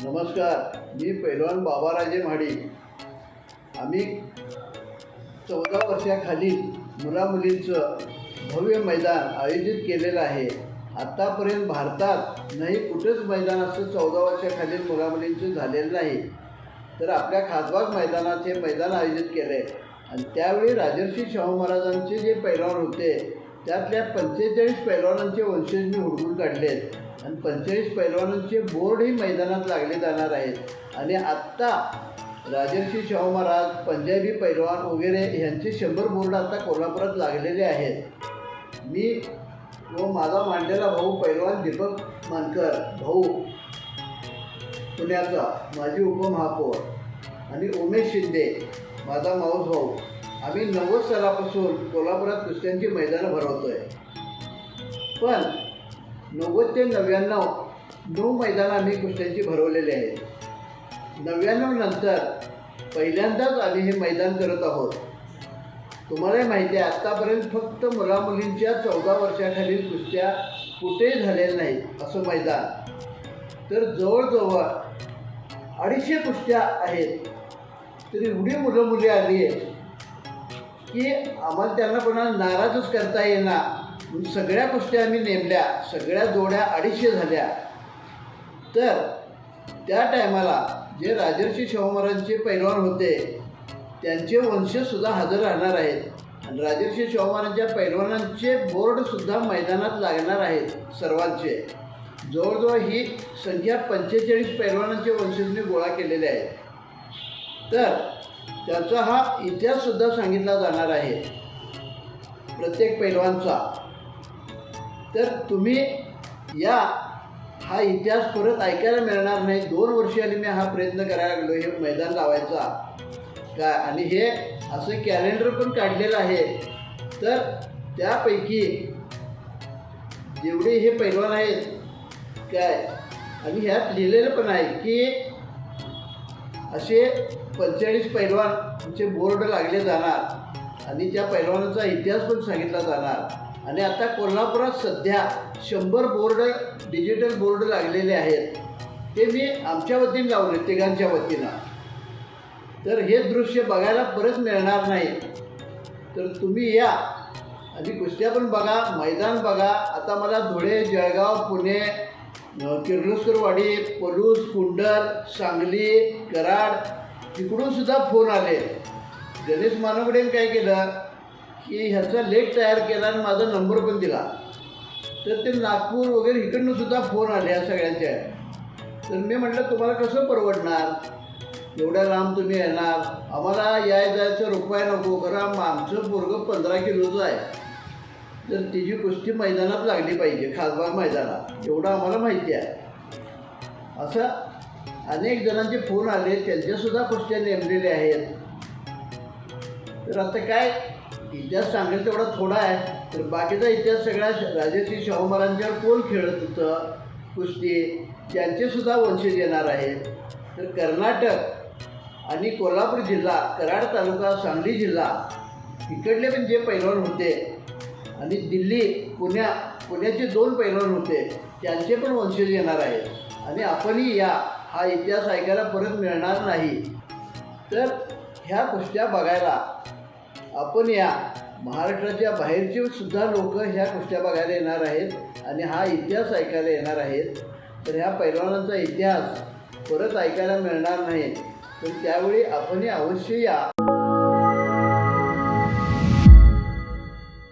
नमस्कार मी पैलवान बाबाराजे म्हाडी. आम्ही चौदा वर्षाखालील मुलामुलींचं भव्य मैदान आयोजित केलेलं आहे. आत्तापर्यंत भारतात नाही कुठंच मैदान असं चौदा वर्षाखालील मुलामुलींचं झालेलं नाही. तर आपल्या खासबाग मैदानात हे मैदान आयोजित केलं आहे आणि त्यावेळी राजर्षी शाहू महाराजांचे जे पैलवान होते त्यातल्या पंचेचाळीस पैलवानांचे वंशज मी हुडकून काढले आहेत आणि पंचेचाळीस पैलवानांचे बोर्डही मैदानात लागले जाणार आहेत. आणि आत्ता राजर्षी शाहू महाराज पंजाबी पैलवान वगैरे ह्यांचे शंभर बोर्ड आता कोल्हापुरात लागलेले आहेत. मी व माझा मांडलेला भाऊ पैलवान दीपक मानकर भाऊ पुण्याचा माजी उपमहापौर. आणि उमेश शिंदे माझा माऊस भाऊ. आम्ही नव्वद सालापासून कोल्हापुरात कुस्त्यांची मैदानं भरवतो आहे पण नव्वद ते नव्याण्णव नऊ मैदानं आम्ही कुस्त्यांची भरवलेली आहेत. नव्याण्णव नंतर पहिल्यांदाच आम्ही हे मैदान करत आहोत. तुम्हालाही माहिती आहे आत्तापर्यंत फक्त मुलामुलींच्या चौदा वर्षाखालील कुस्त्या कुठेही झालेल्या नाहीत असं मैदान. तर जवळजवळ अडीचशे कुस्त्या आहेत. तर एवढी मुलं मुली आली आहेत की आम्हाला त्यांना कोणाला नाराजच करता येणार. सगळ्या गोष्टी आम्ही नेमल्या सगळ्या जोड्या अडीचशे झाल्या. तर त्या टायमाला जे राजर्षी शाहू महाराजांचे पैलवान होते त्यांचे वंशजसुद्धा हजर राहणार आहेत. आणि राजर्षी शाहू महाराजांच्या पैलवानांचे बोर्डसुद्धा मैदानात लागणार आहेत सर्वांचे. जवळजवळ ही संख्या पंचेचाळीस पैलवानांचे वंशजने गोळा केलेले आहेत तर त्याचा हा इतिहाससुद्धा सांगितला जाणार आहे. प्रत्येक पैलवानचा. तर तुम्ही या हा इतिहास परत ऐकायला मिळणार नाही. दोन वर्षांनी मी हा प्रयत्न करायला लागलो हे मैदान लावायचा. काय? आणि हे असं कॅलेंडर पण काढलेलं आहे. तर त्यापैकी जेवढे हे पैलवान आहेत काय? आणि ह्यात लिहिलेलं पण आहे की असे पंचेचाळीस पैलवानचे बोर्ड लागले जाणार. आणि त्या पैलवानाचा इतिहास पण सांगितला जाणार. आणि आता कोल्हापुरात सध्या शंभर बोर्ड डिजिटल बोर्ड लागलेले आहेत. ते मी आमच्या वतीने लावले तिघांच्या वतीनं. तर हे दृश्य बघायला परत मिळणार नाही. तर तुम्ही या आणि कुस्त्या पण बघा मैदान बघा. आता मला धुळे जळगाव पुणे किर्लोस्करवाडी पलूस कुंडल सांगली कराड तिकडून सुद्धा फोन आले. गणेश मानवडेने काय केलं? की ह्याचा लेख तयार केला आणि माझा नंबर पण दिला. तर ते नागपूर वगैरे इकडनं सुद्धा फोन आले या सगळ्यांच्या तर मी म्हटलं तुम्हाला कसं परवडणार? एवढ्या लांब तुम्ही येणार? आम्हाला याय जायचं रुपया नको खरं आमचं पोरगं पंधरा किलोचं आहे. तर तिची कुस्ती मैदानात लागली पाहिजे खासबाग मैदानात. एवढं आम्हाला माहिती आहे. असं अनेक जणांचे फोन आले त्यांच्यासुद्धा कुस्त्या नेमलेल्या आहेत. तर आता काय? इतिहास सांगेल तेवढा थोडा आहे. तर बाकीचा इतिहास सगळ्या श- राजर्षी शाहू महाराजांच्यावर कोण खेळत होतं? कुस्ती? त्यांचेसुद्धा वंशज येणार आहेत. तर कर्नाटक आणि कोल्हापूर जिल्हा कराड तालुका सांगली जिल्हा इकडले पण जे पैलवान होते आणि दिल्ली पुण्या पुण्याचे दोन पैलवान होते त्यांचे पण वंशज येणार आहेत. आणि आपणही या हा इतिहास ऐकायला परत मिळणार नाही. तर ह्या गोष्टी बघायला आपण या महाराष्ट्राच्या बाहेरचे सुद्धा लोक ह्या कुस्त्या बघायला येणार आहेत आणि हा इतिहास ऐकायला येणार आहेत. तर ह्या पैलवानांचा इतिहास परत ऐकायला मिळणार नाही. तर त्यावेळी आपणही अवश्य या.